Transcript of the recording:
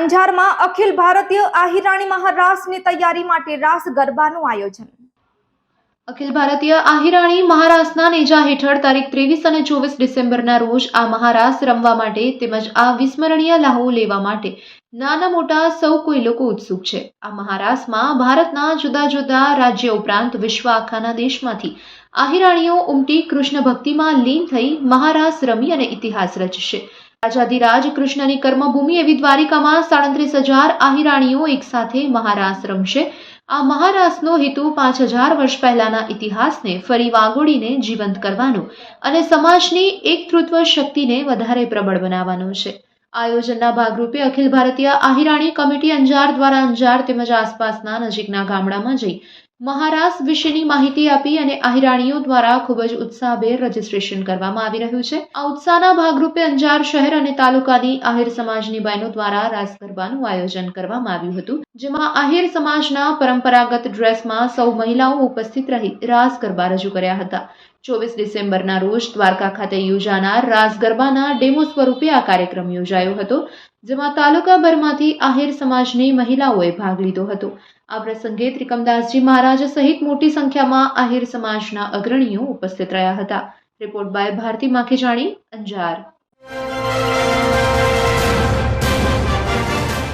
અંજારમાં અખિલ ભારતીય આહિરાણી મહારાસની તૈયારી માટે રાસ ગરબાનું આયોજન. અખિલ ભારતીય આહિરાણી મહારાસના નેજા હેઠળ તારીખ ત્રેવીસ અને ચોવીસ ડિસેમ્બરના રોજ આ મહારાસ રમવા માટે તેમજ આ વિસ્મરણીય લાહો લેવા માટે નાના મોટા સૌ કોઈ લોકો ઉત્સુક છે. આ મહારાસમાં ભારતના જુદા જુદા રાજ્ય ઉપરાંત વિશ્વ આખાના દેશમાંથી આહિરાણીઓ ઉમટી કૃષ્ણ ભક્તિમાં લીન થઈ મહારાસ રમી અને ઇતિહાસ રચશે. રાજાધિરાજ કૃષ્ણની કર્મભૂમિ એવી દ્વારિકામાં સાડત્રીસ હજાર આહિરાણીઓ એકસાથે મહારાસ રમશે. આ મહારાસનો હેતુ પાંચ હજાર વર્ષ પહેલાના ઇતિહાસને ફરી વાગોડીને જીવંત કરવાનો અને સમાજની એકતૃત્વ શક્તિને વધારે પ્રબળ બનાવવાનો છે. આયોજનના ભાગરૂપે અખિલ ભારતીય આહિરાણી કમિટી અંજાર દ્વારા અંજાર તેમજ આસપાસના નજીકના ગામડામાં જઈ મહારાસ વિશેની માહિતી આપી અને આહિરાણીઓ દ્વારા ખૂબ જ ઉત્સાહભેર રજીસ્ટ્રેશન કરવામાં આવી રહ્યું છે. આ ઉત્સાહના ભાગરૂપે અંજાર શહેર અને તાલુકાની આહિર સમાજની બહેનો દ્વારા રાસ ગરબાનું આયોજન કરવામાં આવ્યું હતું, જેમાં આહિર સમાજના પરંપરાગત ડ્રેસમાં સૌ મહિલાઓ ઉપસ્થિત રહી રાસ ગરબા રજૂ કર્યા હતા. ચોવીસ ડિસેમ્બરના રોજ દ્વારકા ખાતે યોજાનાર રાસ ગરબાના ડેમો સ્વરૂપે આ કાર્યક્રમ યોજાયો હતો. જેમાં તાલુકાભરમાંથી આહિર સમાજની મહિલાઓએ ભાગ લીધો હતો. આ પ્રસંગે ત્રિકમદાસજી મહારાજ સહિત મોટી સંખ્યામાં આહિર સમાજના અગ્રણીઓ ઉપસ્થિત રહ્યા હતા. Report by Bharti Makhijani, Anjar.